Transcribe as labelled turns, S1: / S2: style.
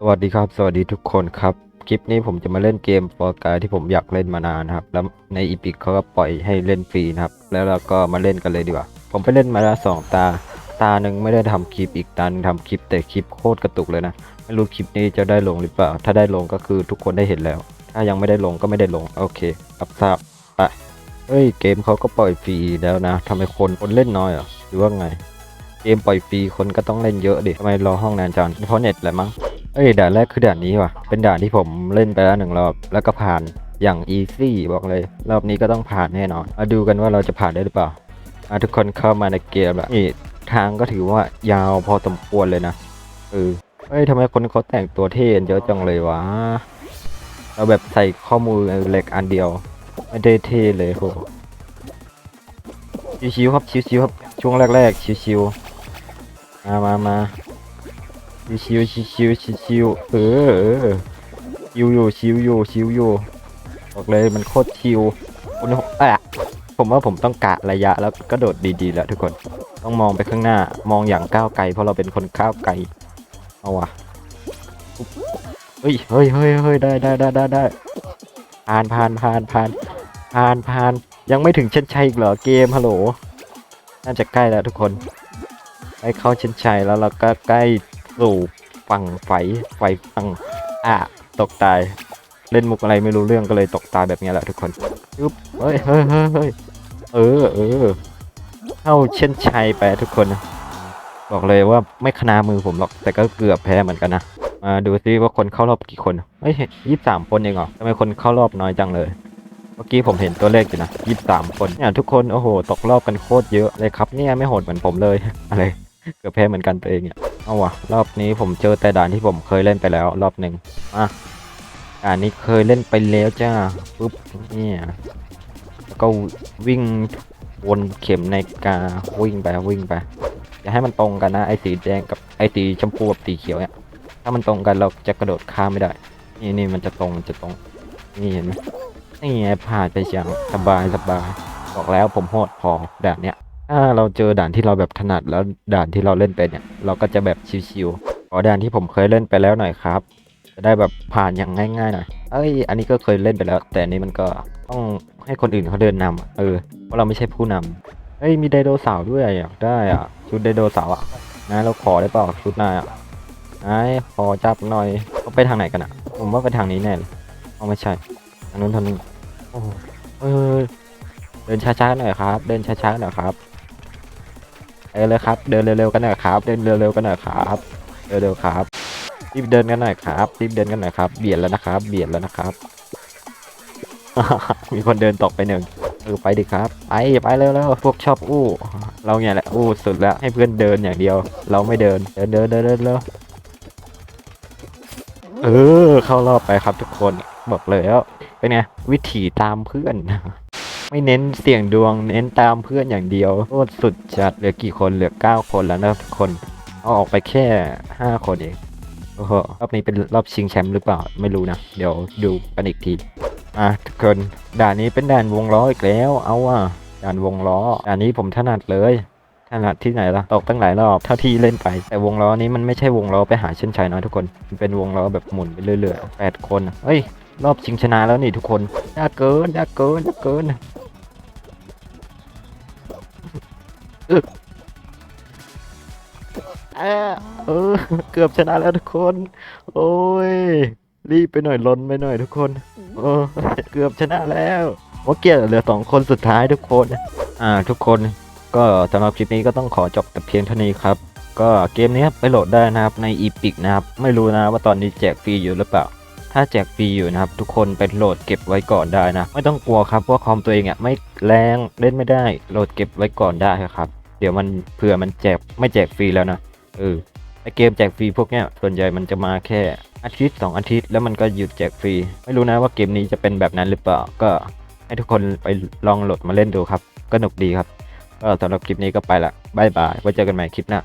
S1: สวัสดีครับ สวัสดีทุกคนครับ คลิปนี้ผมจะมาเล่นเกมฟอร์กายที่ผมอยากเล่นมานานครับ แล้วในอีพิกเขาก็ปล่อยให้เล่นฟรีนะครับ แล้วเราก็มาเล่นกันเลยดีกว่า ผมไปเล่นมาแล้วสองตา ตาหนึ่งไม่ได้ทำคลิปอีกตาหนึ่งทำคลิปแต่คลิปโคตรกระตุกเลยนะ ไม่รู้คลิปนี้จะได้ลงหรือเปล่า ถ้าได้ลงก็คือทุกคนได้เห็นแล้ว ถ้ายังไม่ได้ลงก็ไม่ได้ลง โอเค รับทราบ ไป เฮ้ย เกมเขาก็ปล่อยฟรีแล้วนะทำไมคนคนเล่นน้อยเหรอหรือว่าไง เกมปล่อยฟรีคนก็ต้องเล่นเยอะดิทำไมรอห้องนานจังเพราะเน็ตแหละมั้ง เอ้ยด่านแรกคือด่านนี้ว่ะ เป็นด่านที่ผมเล่นไปแล้วหนึ่งรอบ แล้วก็ผ่านอย่างอีซี่บอกเลย รอบนี้ก็ต้องผ่านแน่นอน มาดูกันว่าเราจะผ่านได้หรือเปล่าอะทุกคนเข้ามาในเกมแล้วนี่ทางก็ถือว่ายาวพอสมควรเลยนะเออเฮ้ยทำไมคนเขาแต่งตัวเท่เยอะจังเลยวะเราแบบใส่ข้อมือเหล็กอันเดียว ไม่ได้เท่เลยโหชิวๆครับชิวๆครับช่วงแรกๆชิวๆมามามา ชิวชิวชิวชิวชิวเออเออชิวอยู่ชิวอยู่ชิวอยู่บอกเลยมันโคตรชิวคุณอะผมว่าผมต้องกะระยะแล้วก็โดดดีๆแล้วทุกคนต้องมองไปข้างหน้ามองอย่างก้าวไกล เพราะเราเป็นคนก้าวไกลเอาวะปุ๊บเฮ้ยเฮ้ยเฮ้ยเฮ้ยได้ได้ได้ได้ได้ผ่านผ่านผ่านผ่านผ่านผ่านยังไม่ถึงเช่นชัยอีกเหรอเกมฮัลโหลน่าจะใกล้แล้วทุกคนใกล้เข้าเช่นชัยแล้วเราก็ใกล้ สู่ฝั่งไฟไฟฝั่งอะตกตาย เล่นมุกอะไรไม่รู้เรื่องก็เลยตกตายแบบนี้แหละทุกคนปึ๊บเฮ้ยเฮ้ยเฮ้ยเออเออเข้าเช่นชัยไปทุกคนนะบอกเลยว่าไม่คณามือผมหรอกแต่ก็เกือบแพ้เหมือนกันนะมาดูซิว่าคนเข้ารอบกี่คนเฮ้ยยี่สามคนเองเหรอทำไมคนเข้ารอบน้อยจังเลย เมื่อกี้ผมเห็นตัวเลขอยู่นะยี่สามคนเนี่ยทุกคนโอ้โหตกรอบกันโคตรเยอะเลยครับเนี่ยไม่โหดเหมือนผมเลยอะไรเกือบแพ้เหมือนกันตัวเองเนี่ย เอาวะรอบนี้ผมเจอแต่ด่านที่ผมเคยเล่นไปแล้ว รอบหนึ่งมาด่านนี้เคยเล่นไปแล้วจ้าปุ๊บเนี่ยแล้วก็วิ่งวนเข็มในกาวิ่งไปวิ่งไปอย่าให้มันตรงกันนะไอสีแดงกับไอสีชมพูกับสีเขียวเนี่ยถ้ามันตรงกันเราจะกระโดดข้ามไม่ได้ นี่นี่มันจะตรงมันจะตรงนี่เห็นไหมนี่ไงผ่านไปอย่างสบายสบายบอกแล้วผมโหดพอด่านเนี้ย ถ้าเราเจอด่านที่เราแบบถนัดแล้วด่านที่เราเล่นเป็นเนี่ย เราก็จะแบบชิวๆขอด่านที่ผมเคยเล่นไปแล้วหน่อยครับ จะได้แบบผ่านอย่างง่ายๆหน่อยเอ้ย อันนี้ก็เคยเล่นไปแล้ว แต่นี้มันก็ต้องให้คนอื่นเขาเดินนำอะเออเพราะเราไม่ใช่ผู้นำเฮ้ยมีไดโนเสาร์ด้วยอยากได้อะชุดไดโนเสาร์อะนายเราขอได้เปล่าชุดนายอะนายขอจับหน่อยเขาไปทางไหนกันอะ ผมว่าไปทางนี้แน่เลยเอาไม่ใช่ทางนู้นทางนี้โอ้เฮ้ยเดินช้าๆหน่อยครับ เดินช้าๆหน่อยครับ เออเลยครับ เดินเร็วๆกันหน่อยครับ เดินเร็วๆกันหน่อยครับเร็วๆครับ รีบเดินกันหน่อยครับ รีบเดินกันหน่อยครับ เบียดแล้วนะครับ เบียดแล้วนะครับ มีคนเดินตกไปหนึ่งเออไปดิครับ ไปไปเร็วๆพวกชอบอู้ เราเนี่ยแหละอู้สุดแล้ว ให้เพื่อนเดินอย่างเดียว เราไม่เดิน เดินเดินเดินเดินเร็วเออ เข้ารอบไปครับทุกคน บอกเลยแล้วเป็นไงวิถีตามเพื่อน ไม่เน้นเสี่ยงดวงเน้นตามเพื่อนอย่างเดียวโคตรสุดจัดเหลือกี่คนเหลือเก้าคนแล้วนะทุกคน เอาออกไปแค่ห้าคนเองโอ้โหรอบนี้เป็นรอบชิงแชมป์หรือเปล่าไม่รู้นะ เดี๋ยวดูกันอีกทีอะทุกคนด่านนี้เป็นด่านวงล้ออีกแล้ว เอาว่ะด่านวงล้อด่านนี้ผมถนัดเลยถนัดที่ไหนล่ะตกตั้งหลายรอบเท่าที่เล่นไป แต่วงล้อนี้มันไม่ใช่วงล้อไปหาเช่นชัยนะทุกคน มันเป็นวงล้อแบบหมุนไปเรื่อยๆแปดคนเฮ้ย รอบชิงชนะแล้วนี่ทุกคนยากเกินยากเกินยากเกิน เออเออ เกือบชนะแล้วทุกคน โอ้ย รีบไปหน่อยล้นไปหน่อยทุกคนเออเกือบชนะแล้วว่าเกียร์เหลือสองคนสุดท้ายทุกคน อ่า ทุกคนก็สำหรับคลิปนี้ก็ต้องขอจบแต่เพียงเท่านี้ครับ ก็เกมนี้ไปโหลดได้นะครับในอีพิกนะครับ ไม่รู้นะว่าตอนนี้แจกฟรีอยู่หรือเปล่า ถ้าแจกฟรีอยู่นะครับ ทุกคนไปโหลดเก็บไว้ก่อนได้นะ ไม่ต้องกลัวครับว่าคอมตัวเองอะไม่แรงเล่นไม่ได้โหลดเก็บไว้ก่อนได้ครับ เดี๋ยวมันเผื่อมันแจกไม่แจกฟรีแล้วนะเออไอเกมแจกฟรีพวกเนี้ยส่วนใหญ่มันจะมาแค่อาทิตย์สองอาทิตย์แล้วมันก็หยุดแจกฟรี ไม่รู้นะว่าเกมนี้จะเป็นแบบนั้นหรือเปล่าก็ให้ทุกคนไปลองโหลดมาเล่นดูครับ ก็หนุกดีครับก็สำหรับคลิปนี้ก็ไปละบายบายไว้เจอกันใหม่คลิปหน้า